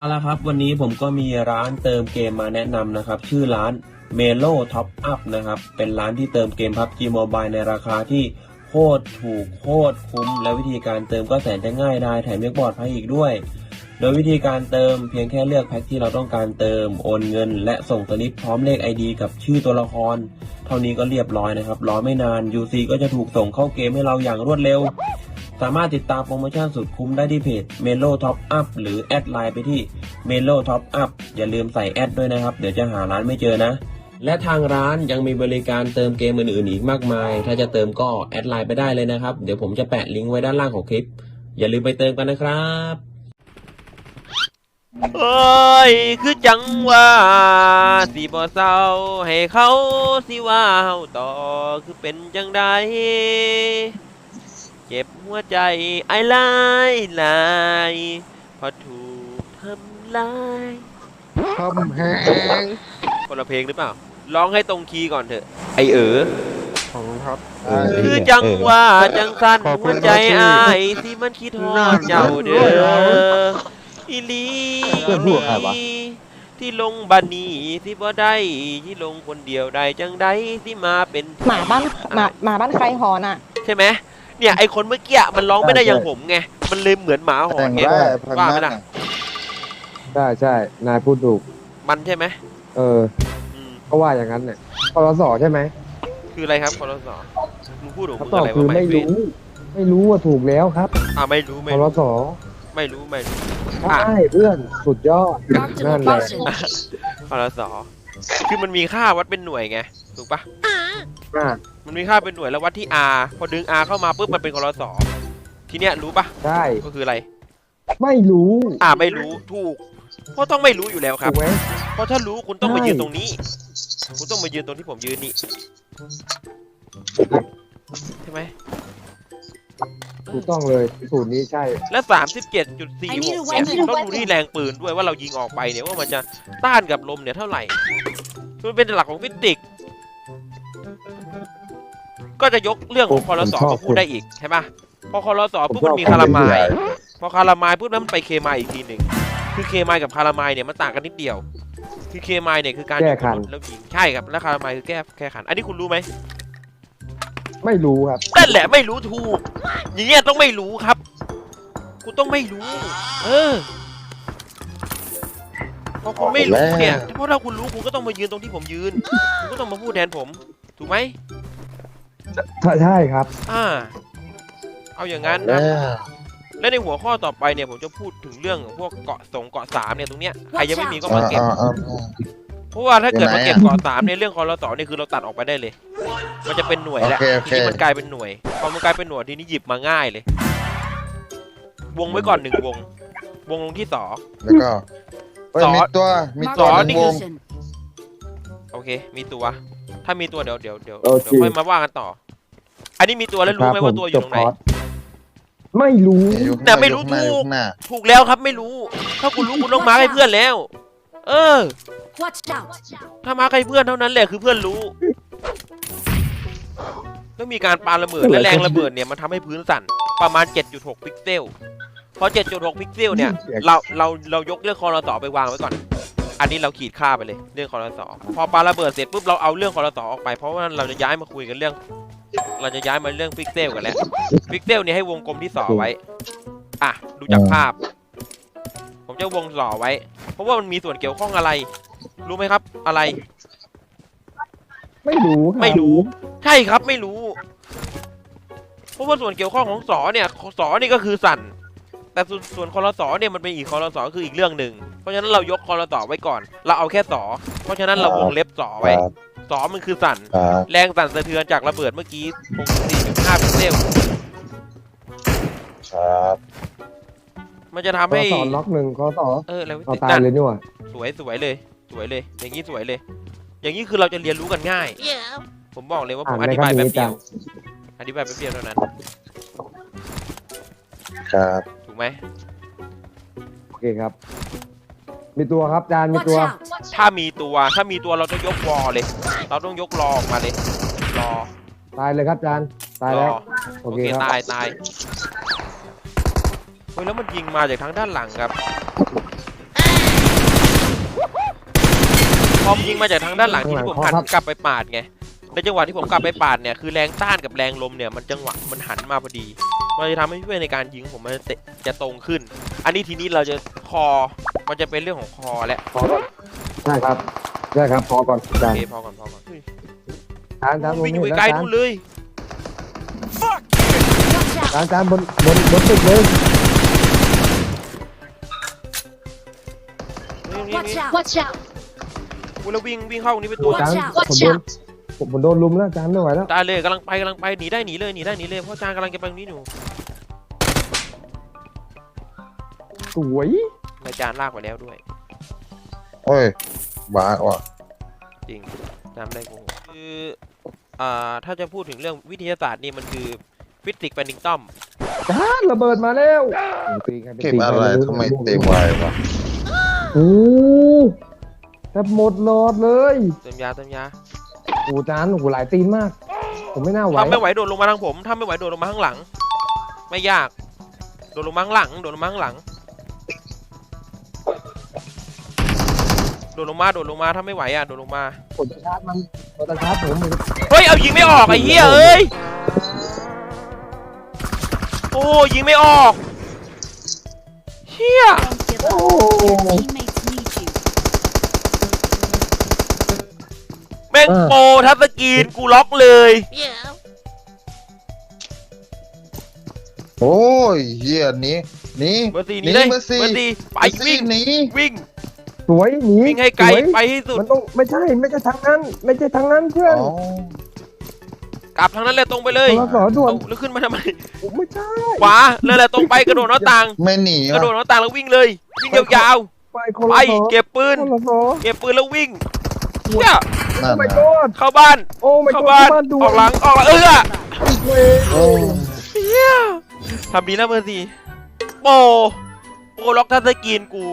เอาละครับวันนี้ผมก็มีร้านเติมเกมมาแนะนำนะครับ ชื่อร้าน Melo Top Up นะครับ เป็นร้านที่เติมเกม PUBG Mobile ในราคาที่โคตรถูกโคตรคุ้ม และวิธีการเติมก็แสนจะง่ายได้แถมยังปลอดภัยอีกด้วย โดยวิธีการเติมเพียงแค่เลือกแพ็คที่เราต้องการเติมโอนเงิน และส่งสลิปพร้อมเลข ID กับชื่อตัวละคร เท่านี้ก็เรียบร้อยนะครับรอไม่นาน UC ก็จะถูกส่งเข้าเกมให้เราอย่างรวดเร็ว สามารถติดตามโปรโมชั่นสุดคุ้มได้ที่เพจ Melo Top Up หรือแอดไลน์ไปที่ Melo Top Up อย่าลืมใส่แอดด้วยนะครับ เดี๋ยวจะหาร้านไม่เจอนะ และทางร้านยังมีบริการเติมเกมอื่นๆอีกมากมาย ถ้าจะเติมก็แอดไลน์ไปได้เลยนะครับ เดี๋ยวผมจะแปะลิงก์ไว้ด้านล่างของคลิป อย่าลืมไปเติมกันนะครับเอ้ยคือจังว่าสิบ่เศร้าให้เขาสิว่าเฮาต่อคือเป็นจังใด เจ็บหัวใจไอ้ลายลายเพอถูกทำลายคำแหงคนละเพลงหรือเปล่า ร้องให้ตรงคีย์ก่อนเถอะ ไอเอ๋อของครับ คือจังว่าจังสันขอบคุหัวณใจครับอายสิมันคิดฮอดเจ้าเด้ออีหลีเพื่อนพูดอะไรวะ ที่ลงบันนี้ที่บ่ได้ที่ลงคนเดียวได้จังได้ที่มาเป็นหมาบ้านหมาหมาบ้านใครหอนอะ ใช่ไหม เนี่ยไอคนเมื่อกี้มันร้องไม่ได้อย่างผมไง มันเลยเหมือนหมาหอนแต่งไงแร่พังว่าไหมนั่นล่ะน่ะใช่ใช่นายพูดถูก มันใช่ไหมเออ อืมก็ว่าอย่างนั้นเนี่ยพลสใช่ไหมคืออะไรครับคอรสอมึงพูดของมึงคำตอบอะไรคือว่าไม่ไม่รู้ รู้ไม่รู้ว่าถูกแล้วครับอ่าไม่รู้พไม่ลรู้สไม่รู้ไม่รู้อะใช่เพื่อนสุดยอดนั่นแหละคอรสอ คือมันมีค่าวัดเป็นหน่วยไงถูกปะอ่ามันมีค่าเป็นหน่วยแล้ววัดที่ R พอดึง R เข้ามาปุ๊บมันเป็นคอรสอทีเนี้ยรู้ปะใช่ก็คืออะไร ไม่รู้อ่าไม่รู้ถูกเพราะต้องไม่รู้อยู่แล้วครัถูบกไหม เพราะถ้ารู้คุณต้องมาใช่ยืนตรงนี้ คุณต้องมายืนตรงที่ผมยืนนี่ใช่ไหม ถูกต้องเลยสูตรนี้ใช่ และสามสิบเจ็ดจุดสี่หกเนี่ยต้องดูที่แรงปืนด้วยว่าเรายิงออกไปเนี่ยว่ามันจะต้านกับลมเนี่ยเท่าไหร่มันเป็นหลักของฟิสิกส์ก็จะยกเรื่องของคอรสอมาพูดได้อีกใช่ปะพอคอรสอปุ๊บมันมีคารามาย พอคารามายปุ๊บแล้วมันไปเคมายอีกทีหนึ่งคือเคมายกับคารามายเนี่ยมันต่างกันนิดเดียว คือเคมายเนี่ยคือการแก้ยิงขันรถแล้วยิงใช่ครับแล้วคารามายคือแก้แก้ขัน อันนี้คุณรู้ไหม ไม่รู้ครับ นั่นแหละไม่รู้ถูก อย่างเงี้ยต้องไม่รู้ครับคุณต้องไม่รู้ เออพอคุณไม่รู้เนี่ย เพราะถ้าคุณรู้คุณก็ต้องมายืนตรงที่ผมยืน คุณก็ต้องมาพูดแทนผม ถูกไหมใช่ครับ อ่า เอาอย่างนั้นแล้นะวและในหัวข้อต่อไปเนี่ยผมจะพูดถึงเรื่องพวกเกาะสงเกาะสามเนี่ยตรงเนี้ย ใครยังไม่มีก็มาอ่าเก็บอ่าอ่า เพราะว่าถ้าเกิดอยู่มาไหนอะเก็บเกาะสามเนี่ยเรื่องคอรสอเนี่ยคือเราตัดออกไปได้เลย มันจะเป็นหน่วยแล้วโอเคโอเคทีนี้มันกลายเป็นหน่วยพอมันกลายเป็นหน่วยทีนี้หยิบมาง่ายเลย วงไว้ก่อนหนึ่งวง วงลงที่สอ แล้วก็เฮ้ยสอนมีตัวมีสตัวอนหนี่นึ่งคืวองโอเค มีตัว ถ้ามีตัวเดี๋ยวเดี๋ยวเดี๋ยวโอเค เดี๋ยวค่อยมาว่ากันต่อ อันนี้มีตัวแล้วรู้ไหมว่าตัวอยู่ตรงไหนจบคอร์สไม่รู้เนี่ยอยู่ข้างหแต่น้าไม่รู้อยู่ข้างหน้าถูก อยู่ข้างหน้าถูกแล้วครับไม่รู้ ถ้าคุณรู้คุณต้องมาร์คให้เพื่อนแล้ว เออ Watch out! ถ้ามาร์คให้เพื่อนเท่านั้นแหละคือเพื่อนรู้ แล้วมีการปาระเบิดและแรงระเบิดเนี่ยมันทำให้พื้นสั่นประมาณ 7.6 พิกเซลพอ7.6 พิกเซลเนี่ยเราเราเรายกเรื่องคอรสอไปวางไว้ก่อน อันนี้เราขีดค่าไปเลยเรื่องคอรสอพอปาระเบิดเสร็จปุ๊บเราเอาเรื่องคอรสอออกไปเพราะว่าเราจะย้ายมาคุยกันเรื่อง เราจะย้ายมาเรื่องพิกเซลกันแล้วพิกเซลเนี่ยให้วงกลมที่สอไว้ อะดูจากภาพ ผมจะวงสอไว้ เพราะว่ามันมีส่วนเกี่ยวข้องอะไร รู้ไหมครับ อะไร ไม่รู้คบไม่รู้ ใช่ครับไม่รู้ เพราะว่าส่วนเกี่ยวข้องของสอเนี่ยสอนี่ก็คือสั่น แต่ส่วนส่วนคอรสอเนี่ยมันเป็นอีกคอรสอคืออีกเรื่องหนึ่ง เพราะฉะนั้นเรายกคอรสอไว้ก่อน เราเอาแค่สอ เพราะฉะนั้นเราวงเล็บสอไว้ครับสอมันคือสั่น ครับแรงสั่นสะเทือนจากระเบิดเมื่อกี้64.5พิกเซล ครับ มันจะทำข้อให้ สอนล็อกหนึ่งข้อต่อเออแล้วเอาตายนั่นเลยนี่หว่าสวยสวยเลย สวยเลย อย่างนี้สวยเลย อย่างนี้คือเราจะเรียนรู้กันง่าย ผมบอกเลยว่าผมอ่านอในธิบายคำแป๊บนี้เดีจัยวงอธิบายแป๊บเดียวเท่านั้น ครับ ถูกไหม โอเคครับ มีตัวครับจานมี Watch ตัว out! ถ้ามีตัว ถ้ามีตัวเราต้องยกวอเลย เราต้องยกรอออกมาเลย รอตายเลยครับจานตายรแล้ว อ โอโอเคเค ครับตาย ตายเฮ้ยแล้วมันยิงมาจากทางด้านหลังครับพอมยิงมาจากทางด้านหลังที่ข้างหลังผมหันครับกลับไปปาดไงในจังหวะที่ผมกลับไปปาดเนี่ยคือแรงต้านกับแรงลมเนี่ยมันจังหวะมันหันมาพอดีมันจะทำให้ช่วยในการยิงผมมันจะเตะจะตรงขึ้น อันนี้ทีนี้เราจะคอมันจะเป็นเรื่องของคอและพอก่อนใช่ครับใช่ครับพอก่อนอาจาโอรย์เคพอก่อนพอก่อนเฮ้ยจานจานวิ่งอยู่ผมเห็นไกลแล้วๆนู่นเลยจานจานบนบนบนตึกเลย นี่นี่ Watch นี่ out! Watch out! กูแล้ววิ่งวิ่งเข้าตรงนี้ไปตัวจาน Watch out! ผม Watch โดน out! ผมผมโดนลุมแล้วจานไม่ไหวแล้วได้เลยกำลังไปกำลังไปหนีได้หนีเลยหนีได้หนีเลยเพราะจางกำลังจะไปตรงนี้อยู่สวยนายจานลากไปแล้วด้วย โอ้ยบ้าว่ะจริงจำได้โกหกคืออ่าถ้าจะพูดถึงเรื่องวิทยาศาสตร์นี่มันคือฟิสิกส์แฟนดิงตัมจานระเบิดมาแล้วตีใครปเก็บตีใคอะไรม่ทำไมเต็มไววะ โอ้แทบหมดหลอดเลยเติมยาเติมยาโอ้จานโอ้โหหลายตีนมาก ผมไม่น่าไหวถ้าไม่ไหวโดดลงมาทางผมถ้าไม่ไหวโดดลงมาข้างหลัง ไม่ยากโดดลงมาข้างหลังโดดลงมาข้างหลังโดดลงมาโดดลงมาถ้าไม่ไหวอะโดดลงมาผมจะชาร์จมันผมจะชาร์จผมมันเฮ้ยเอายิงไม่ออกไอ้เหี้ยเอ้ยโอ้ยิงไม่ออกเหี้ย Don't give up. Your teammates แม่งโปรทับสกรีนกูล็อกเลย Yeah. โอ้ยเฮียหนี้นี้เบอร์สี่หนี่เลยเบอร์สี่เบอร์สี่ไปวิ่งหนีวิ่ง สวยหนีวิ่งให้ไกลสวยไปให้สุด มันต้องไม่ใช่ไม่ใช่ทางนั้น ไม่ใช่ทางนั้นเพื่อนอ๋อกลับทางนั้นเลยตรงไปเลยโทรศัพท์ด่วนเอาแล้วขึ้นมาทำไมผมไม่ใช่ขวานั่นแหละตรงไปกระโดดหน้าต่าง ไม่หนีกระโดดอะหน้าต่างแล้ววิ่งเลย วิ่งยาวไปคๆนไปละสองเก็บปืน คนละสองเก็บปืนแล้ววิ่งเนี่ยนั่ โอ้นไม่นะกอดเข้าบ้าน โอ้ไม่กเข้าอดบ้าน บ้านด่วอนอกหลัง ออกหลังเออเว้ยโอ้เฮียทำดีนะเบอร์สี่โปรโปรล็อกทัชสกรีนกู